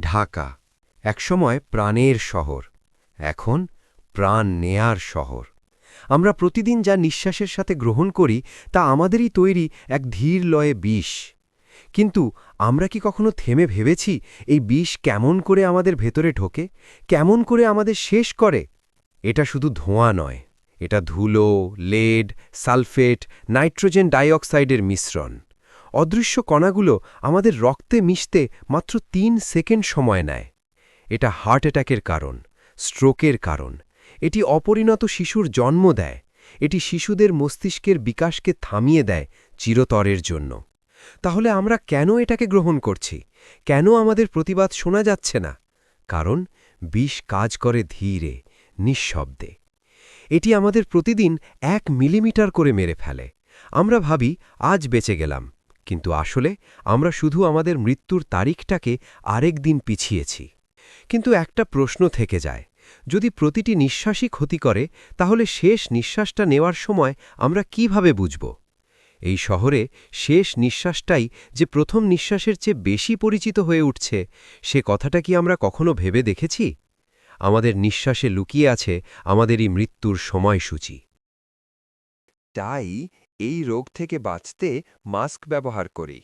ঢাকা। একসময় প্রাণের শহর, এখন প্রাণ নেয়ার শহর। আমরা প্রতিদিন যা নিঃশ্বাসের সাথে গ্রহণ করি, তা আমাদেরই তৈরি এক ধীর লয়ে বিষ। কিন্তু আমরা কি কখনো থেমে ভেবেছি, এই বিষ কেমন করে আমাদের ভেতরে ঢোকে, কেমন করে আমাদের শেষ করে? এটা শুধু ধোঁয়া নয়, এটা ধুলো, লেড, সালফেট, নাইট্রোজেন ডাইঅক্সাইডের মিশ্রণ। অদৃশ্য কণাগুলো আমাদের রক্তে মিশতে মাত্র তিন সেকেন্ড সময় নেয়। এটা হার্ট অ্যাটাকের কারণ, স্ট্রোকের কারণ। এটি অপরিণত শিশুর জন্ম দেয়। এটি শিশুদের মস্তিষ্কের বিকাশকে থামিয়ে দেয় চিরতরের জন্য। তাহলে আমরা কেন এটাকে গ্রহণ করছি? কেন আমাদের প্রতিবাদ শোনা যাচ্ছে না? কারণ বিষ কাজ করে ধীরে, নিঃশব্দে। এটি আমাদের প্রতিদিন এক মিলিমিটার করে মেরে ফেলে। আমরা ভাবি, আজ বেঁচে গেলাম। কিন্তু আসলে আমরা শুধু আমাদের মৃত্যুর তারিখটাকে আরেক দিন পিছিয়েছি। কিন্তু একটা প্রশ্ন থেকে যায়, যদি প্রতিটি নিঃশ্বাসই ক্ষতি করে, তাহলে শেষ নিঃশ্বাসটা নেওয়ার সময় আমরা কীভাবে বুঝব? এই শহরে শেষ নিঃশ্বাসটাই যে প্রথম নিঃশ্বাসের চেয়ে বেশি পরিচিত হয়ে উঠছে, সে কথাটা কি আমরা কখনো ভেবে দেখেছি? আমাদের নিঃশ্বাসে লুকিয়ে আছে আমাদেরই মৃত্যুর সময়সূচি। তাই এই রোগ থেকে বাঁচতে মাস্ক ব্যবহার করি।